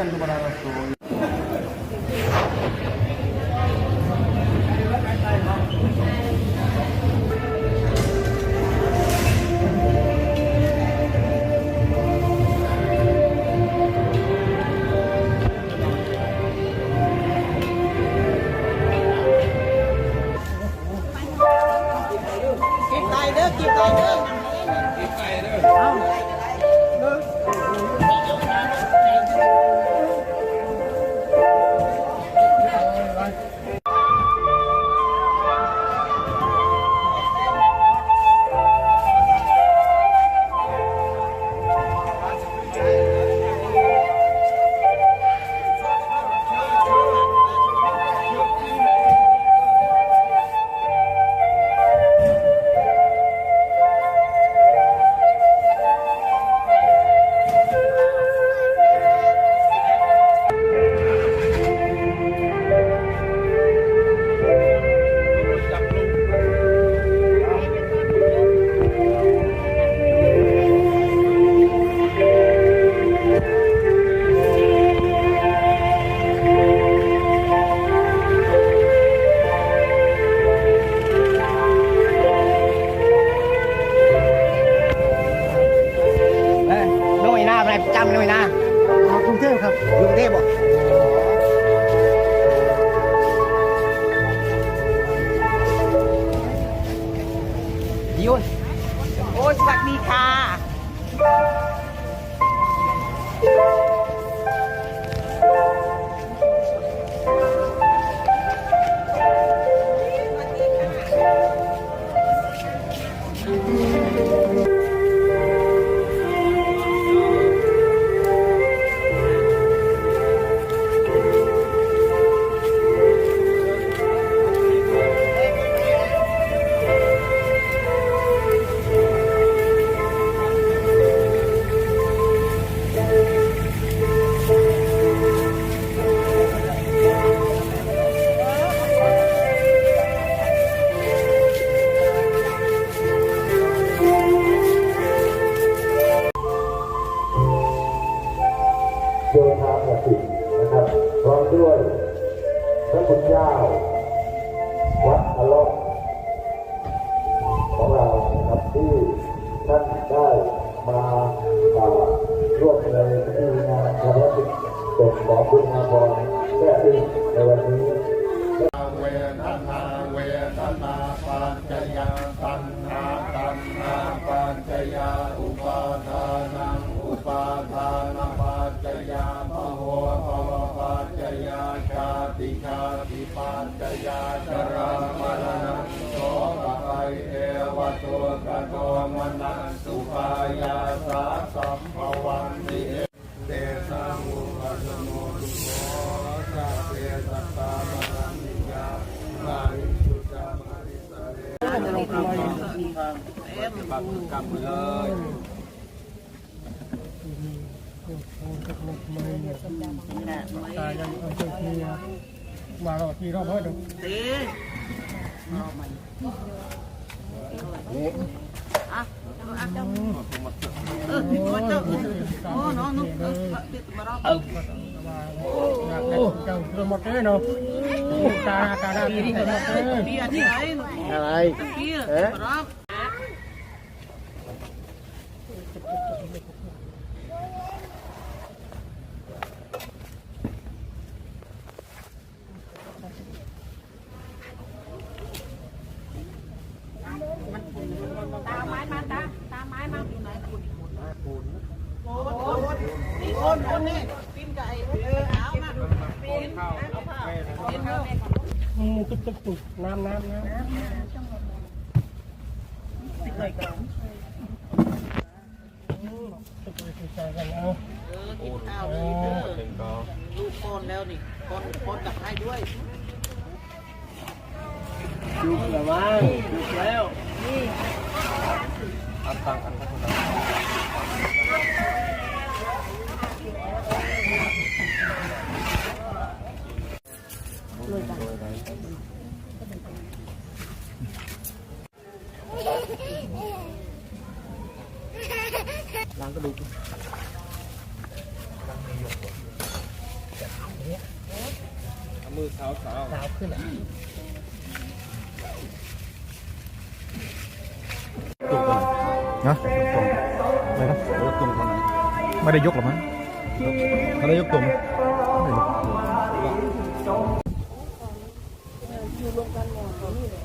ficando maravilhoso. Amen. คุณอาภรณ์แค่ที่ในวันนี้าเวทนาา em cầm lời mà rồi thì nó mới được tí à một cái nó ta ta đang đi một cái này นี่ปิ้นไก่เออเอามาปิ้นข้าวเอาผ้าปิ้นเตุ๊บตุ๊บตุ๊บน้ำน้ำน้ำติดเลยกันติดไก่ติดใจกันเอาเออกินข้าวเลยเด้อลูกป้นแล้วนี่คนคนตับให้ด้วยดูแล้วมั้งลูแล้วนี่อันตังอันตัง ล้างก็ดูกล้างไม่ยกเอามือเท้าเท้าวขาวขึ้นอะตุกอะไรเนาะอะไรนะยกตุกตอนไหนไม่ได้ยกหรอมั้งเขาได้ยกตรงไม่ได้ยกตุอยู่รวมกันหมดนี่แหละ